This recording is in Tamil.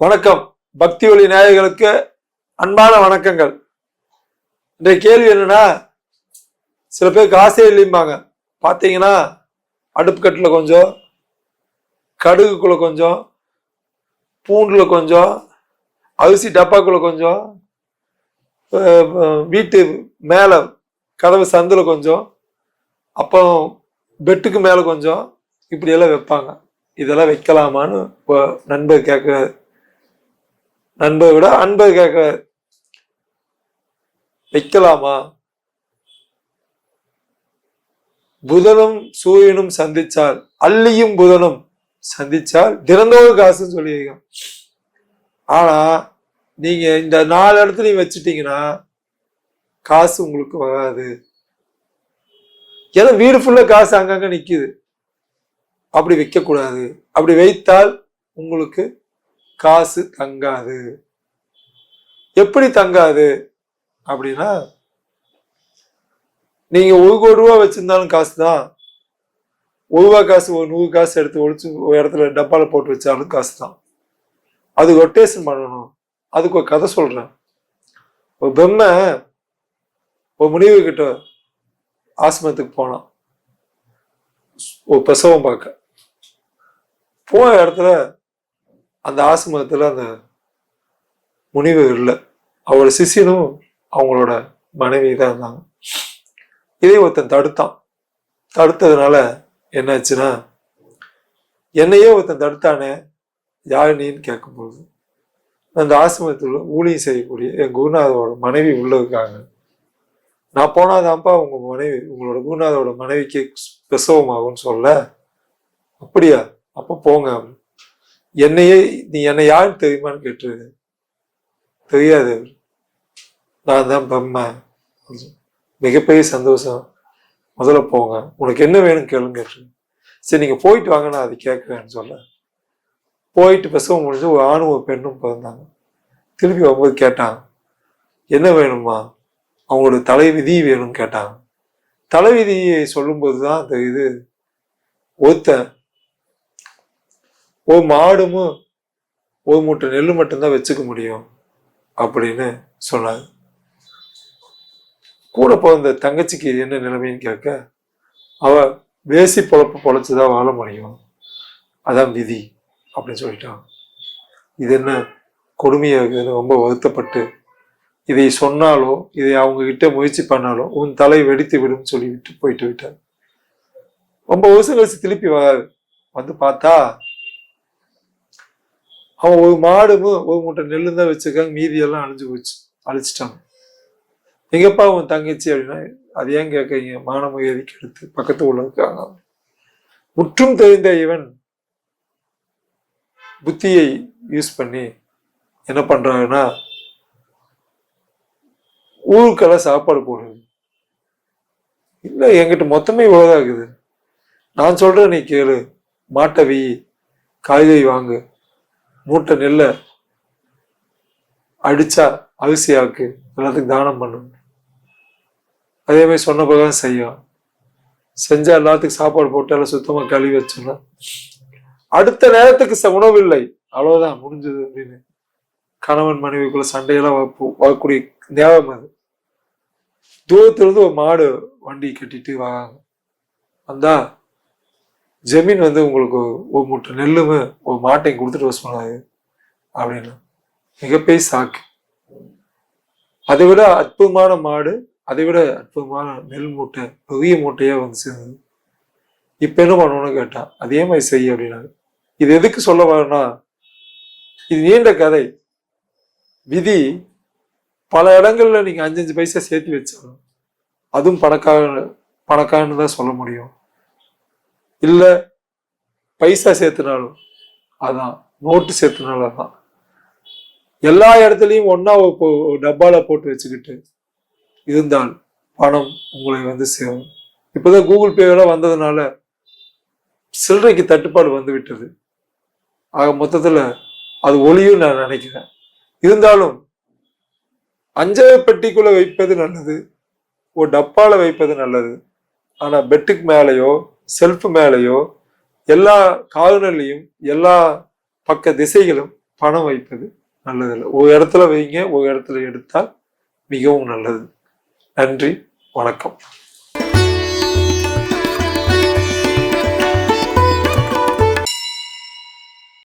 வணக்கம். பக்தி ஒளி நாயகர்களுக்கு அன்பான வணக்கங்கள். இன்றைய கேள்வி என்னன்னா சில பேருக்கு ஆசையே இல்லைம்பாங்க. பார்த்தீங்கன்னா அடுப்புக்கட்டில் கொஞ்சம் கடுகுக்குள்ள கொஞ்சம் பூண்டுல கொஞ்சம் அரிசி டப்பாக்குள்ள கொஞ்சம் வீட்டு மேலே கதவு சந்தில் கொஞ்சம் அப்புறம் பெட்டுக்கு மேலே கொஞ்சம் இப்படியெல்லாம் வைப்பாங்க. இதெல்லாம் வைக்கலாமான்னு இப்போ நண்பர் கேட்குறாரு நண்பர் விட அன்பர் கேட்கிறார் வைக்கலாமா புதனும் சூரியனும் சந்திச்சால் அள்ளியும் புதனும் சந்திச்சால் திறந்தோடு காசுன்னு சொல்லியிருக்கோம் ஆனா நீங்க இந்த நாலு இடத்துலையும் வச்சுட்டீங்கன்னா காசு உங்களுக்கு வராது. ஏன்னா வீடு ஃபுல்லா காசு அங்கங்க நிக்குது. அப்படி வைக்கக்கூடாது. அப்படி வைத்தால் உங்களுக்கு காசு தங்காது. எப்படி தங்காது? அப்படின்னா நீங்க ஒரு கோடி ரூபா வச்சிருந்தாலும் காசு தான் ஒரு ரூபா காசு ஒரு நூறு காசு எடுத்து ஒழிச்சு ஒரு இடத்துல டப்பால போட்டு வச்சாலும் காசு தான் அது ரொட்டேஷன் பண்ணணும். அதுக்கு ஒரு கதை சொல்றேன். ஒரு பெம்மை ஒரு முடிவு கிட்ட ஆசிரமத்துக்கு போனான். ஒரு பிரசவம் பார்க்க. போன இடத்துல அந்த ஆசிரமத்தில் அந்த முனிவு இல்லை. அவரோட சிஷியனும் அவங்களோட மனைவி தான் இருந்தாங்க. இதே ஒருத்தன் தடுத்தான். தடுத்ததுனால என்னாச்சுன்னா என்னையே ஒருத்தன் தடுத்தானே யார் நீன்னு கேட்கும்போது அந்த ஆசிரமத்தில் ஊழியம் செய்யக்கூடிய என் குருநாதோட மனைவி உள்ள இருக்காங்க. நான் போனாதான்ப்பா உங்கள் மனைவி உங்களோட குருநாதோட மனைவிக்கு பிரசவமாகும்னு சொல்ல அப்படியா அப்போ போங்க அப்படின்னு. என்னையே நீ என்னை யாருன்னு தெரியுமான்னு கேட்டு தெரியாது. நான் தான் பிரம்மா. மிகப்பெரிய சந்தோஷம். முதல்ல போங்க. உனக்கு என்ன வேணும் கேளுங்க கேட்டு. சரி நீங்கள் போயிட்டு வாங்க நான் அது கேட்குறேன்னு சொல்ல. போயிட்டு பிரசவம் முடிஞ்சு ஒரு ஆணும் ஒரு பெண்ணும் பிறந்தாங்க. திருப்பி வரும்போது கேட்டான் என்ன வேணுமா அவங்களோட தலைவிதி வேணும்னு கேட்டாங்க தலைவிதியை சொல்லும்போது தான் அந்த இது ஒருத்தன் ஒரு மாடும் ஒரு மூட்டை நெல் மட்டும்தான் வச்சுக்க முடியும் அப்படின்னு சொன்னாங்க. கூட பிறந்த தங்கச்சிக்கு என்ன நிலைமைன்னு கேட்க அவ வேசி பொழப்பு பொழைச்சுதான் வாழ முடியும். அதான் விதி அப்படின்னு சொல்லிட்டான். இது என்ன கொடுமையாக இருக்குதுன்னு ரொம்ப வருத்தப்பட்டு இதை சொன்னாலோ இதை அவங்க கிட்ட முயற்சி பண்ணாலோ உன் தலை வெடித்து விடும் சொல்லி விட்டு போயிட்டு விட்டார். ரொம்ப வருஷம் கழிச்சு திருப்பி வராது வந்து பார்த்தா அவன் ஒரு மாடும் ஒரு மூட்டை நெல்லு தான் வச்சிருக்காங்க. மீதியெல்லாம் அழிஞ்சு போச்சு. அழிச்சிட்டாங்க. எங்கப்பா உன் தங்கச்சி அப்படின்னா அது ஏன் கேட்கறீங்க மானம எதுக்கு எடுத்து பக்கத்து உள்ள இருக்காங்க. முற்றும் தெரிந்த இவன் புத்தியை யூஸ் பண்ணி என்ன பண்றாங்கன்னா ஊருக்கெல்லாம் சாப்பாடு போடுது இல்லை என்கிட்ட மொத்தமே இவ்வளோதான் இருக்குது. நான் சொல்றேன் நீ கேளு. மாட்டை வி காய்கறி வாங்கு. மூட்டை நெல்லை அடிச்சா அரிசி ஆக்கு எல்லாத்துக்கும் தானம் பண்ணு அதே மாதிரி சொன்ன பிரகாரம் செய்யும். செஞ்சா எல்லாத்துக்கும் சாப்பாடு போட்டு எல்லாம் சுத்தமா கழுவி வச்சோம்னா அடுத்த நேரத்துக்கு ச- உணவு இல்லை. அவ்வளவுதான் முடிஞ்சது அப்படின்னு. கணவன் மனைவிக்குள்ள சண்டையெல்லாம் வரக்கூடிய நேரம் அது. தூரத்திலிருந்து ஒரு மாடு வண்டி கட்டிட்டு வராங்க. வந்தா ஜமீன் வந்து உங்களுக்கு ஒரு மூட்டை நெல்லுமே ஒரு மாட்டையும் கொடுத்துட்டு வர சொன்னாரு அப்படின்னு. மிகப்பெரிய சாக்கு அதை விட அற்புதமான மாடு அதை விட அற்புதமான நெல் மூட்டை பெரிய மூட்டையாக வந்து சேர்ந்தது. இப்போ என்ன பண்ணணும்னு கேட்டான் அதே மாதிரி செய் அப்படின்னாரு. இது எதுக்கு சொல்ல வரேன்னா இது நீண்ட கதை. விதி பல இடங்கள்ல நீங்கள் அஞ்சு அஞ்சு பைசா சேர்த்து வச்சாலும் அதுவும் பணக்கார பணக்காரன்னு தான் சொல்ல முடியும். இல்ல பைசா சேர்த்துனாலும் அதான் நோட்டு சேர்த்துனாலும் அதான். எல்லா இடத்துலையும் ஒன்றா ஒரு டப்பால போட்டு வச்சுக்கிட்டு இருந்தால் பணம் உங்களை வந்து சேரும். இப்போதான் கூகுள் பேவெல்லாம் வந்ததுனால சில்லறைக்கு தட்டுப்பாடு வந்து விட்டது. ஆக மொத்தத்துல அது ஒளியும் நான் நினைக்கிறேன். இருந்தாலும் அஞ்சரை பெட்டிக்குள்ள வைப்பது நல்லது ஒரு டப்பால வைப்பது நல்லது. ஆனா பெட்டுக்கு மேலேயோ செல்ஃப் மேலேயோ எல்லா கார்னர்லையும் எல்லா பக்க திசைகளும் பணம் வைப்பது நல்லதில்லை. ஒரு இடத்துல வைங்க ஒரு இடத்துல எடுத்தால் மிகவும் நல்லது. நன்றி வணக்கம்.